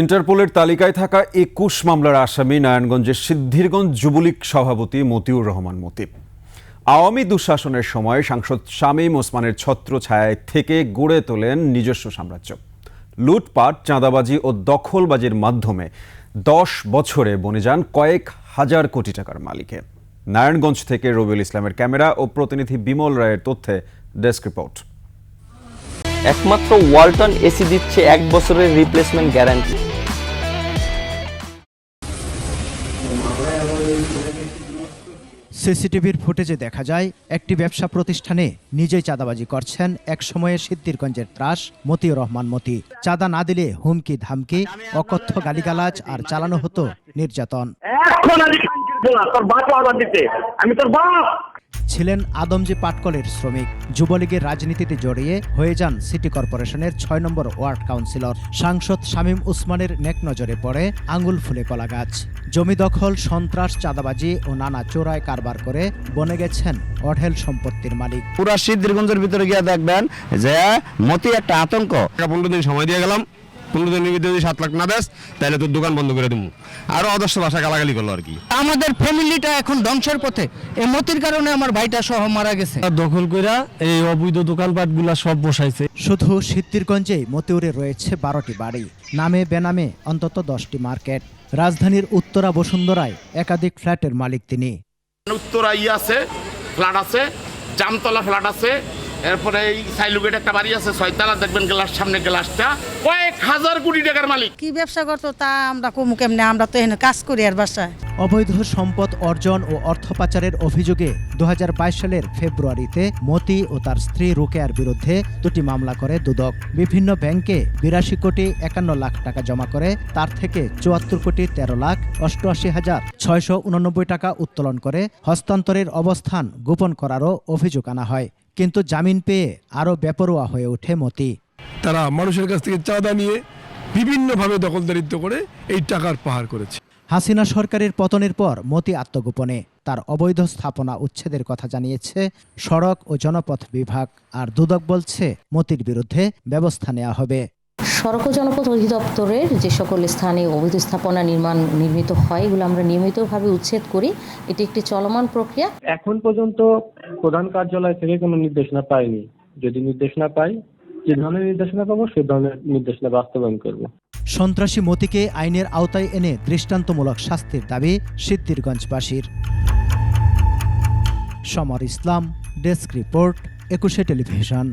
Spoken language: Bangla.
ইন্টারপোলের তালিকায় থাকা একুশ মামলার আসামি নারায়ণগঞ্জের সিদ্ধিরগঞ্জ যুবলীগ সভাপতি মতিউর রহমান মতিব। আওয়ামী দুঃশাসনের সময় সাংসদ শামীম ওসমানের ছত্র ছায়ায় থেকে গড়ে তোলেন নিজস্ব সাম্রাজ্য। লুটপাট, চাঁদাবাজি ও দখলবাজির মাধ্যমে দশ বছরে বনে যান কয়েক হাজার কোটি টাকার মালিকে। নারায়ণগঞ্জ থেকে রবিউল ইসলামের ক্যামেরা ও প্রতিনিধি বিমল রায়ের তথ্যে ডেস্ক রিপোর্ট। একমাত্র ওয়ালটন এসি দিচ্ছে এক বছরের রিপ্লেসমেন্ট গ্যারান্টি সিসিটিভির ফুটেজে দেখা যায়, একটি ব্যবসা প্রতিষ্ঠানে নিজেই চাঁদাবাজি করছেন এক সময়ে সিদ্দিরগঞ্জের ত্রাস মতিউর রহমান মতি। চাঁদা না দিলে হুমকি ধামকি, অকথ্য গালিগালাজ আর চালানো হতো নির্যাতন। ছিলেন আদমজি পাটকলের শ্রমিক। যুবলীগের রাজনীতিতে জড়িয়ে হয়ে যান সিটি কর্পোরেশনের ছয় নম্বর ওয়ার্ড কাউন্সিলর। সাংসদ শামীম উসমানের নেক নজরে পড়ে আঙ্গুল ফুলে কলা গাছ জমি দখল সন্ত্রাস চাঁদাবাজি ও নানা চোরায় কারবার করে বনে গেছেন অঢেল সম্পত্তির মালিক। পুরা সিদ্ধিরগঞ্জের ভিতরে গিয়ে দেখবেন যে মতি একটা আতঙ্ক। পনেরো দিন সময় দিয়ে গেলাম। পনেরো দিনের ভিতরে যদি সাত লাখ না দেস তাহলে তোর দোকান বন্ধ করে দেবো আরও অদর্শ ভাষা গালাগালি করল আর কি। আমাদের ফ্যামিলিটা এখন ধ্বংসের পথে। এই মতির কারণে আমার ভাইটা সহ মারা গেছে। দখল কইরা এই অবৈধ দোকানপাটগুলা সব বসাইছে। শুধু সিদ্দিরগঞ্জেই মতিউরে রয়েছে বারোটি বাড়ি নামে বেনামে অন্তত দশটি মার্কেট। রাজধানীর উত্তরা বসুন্ধরায় একাধিক ফ্ল্যাটের মালিক তিনি। উত্তরা ই আছে ফ্ল্যাট আছে জামতলা ফ্ল্যাট আছে এরপরে এই সাইলুগেট একটা বাড়ি আছে ছয়তলা দেখবেন গ্লাস সামনে গ্লাসটা কয়েক হাজার কোটি টাকার মালিক। কি ব্যবসা করতো তা আমরা কমু কেমনে? আমরা তো এখানে কাজ করি আর বাসায়। অবৈধ সম্পদ অর্জন ও অর্থ পাচারের অভিযোগে দু হাজার বাইশ সালের ফেব্রুয়ারিতে মতি ও তার স্ত্রী রুকেয়ার বিরুদ্ধে দুটি মামলা করে দুদক। বিভিন্ন ব্যাংকে বিরাশি কোটি একান্ন লাখ টাকা জমা করে তার থেকে চুয়াত্তর কোটি তেরো লাখ অষ্টআশি হাজার ছয়শো উননব্বই টাকা উত্তোলন করে। হস্তান্তরের অবস্থান গোপন করারও অভিযোগ আনা হয়। কিন্তু জামিন পেয়ে আরও বেপরোয়া হয়ে ওঠে মতি। তারা মানুষের কাছ থেকে চাঁদা নিয়ে বিভিন্নভাবে দখলদারিত্ব করে এই টাকার পাহাড় করেছে। হাসিনা সরকারের পতনের পর মতি আত্মগোপনে তার অবৈধ স্থাপনা উচ্ছেদের কথা জানিয়েছে সড়ক ও জনপথ বিভাগ। আর দুদক বলছে মতির বিরুদ্ধে ব্যবস্থা নেওয়া হবে। সড়ক জনপথ অধিদপ্তরের যে সকল স্থানে অবৈধ স্থাপনা নির্মাণ নির্মিত হয় এগুলো আমরা নিয়মিতভাবে উচ্ছেদ করি। এটি একটি চলমান প্রক্রিয়া। এখন পর্যন্ত প্রধান কার্যালয় থেকে কোনো নির্দেশনা পাইনি। যদি নির্দেশনা পাই যে ধরনের নির্দেশনা পাবো সে ধরনের নির্দেশনা বাস্তবায়ন করব। সন্ত্রাসী মতিকে আইনের আওতায় এনে দৃষ্টান্তমূলক শাস্তির দাবি সিদ্দিরগঞ্জবাসীর। Samar Islam desk report Ekushey television.